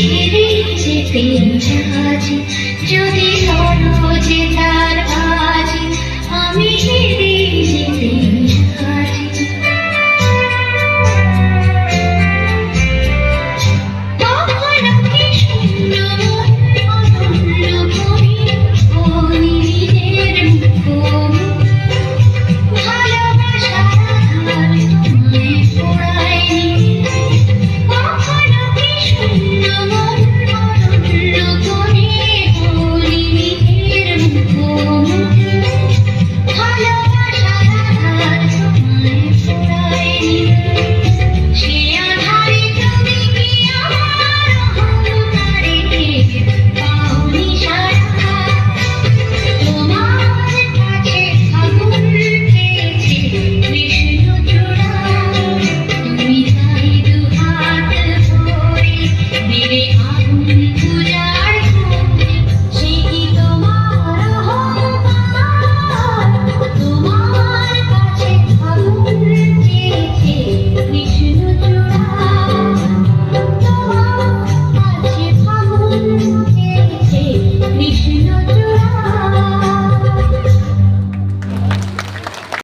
ছেড়ে যেতে যদি সরো যেতা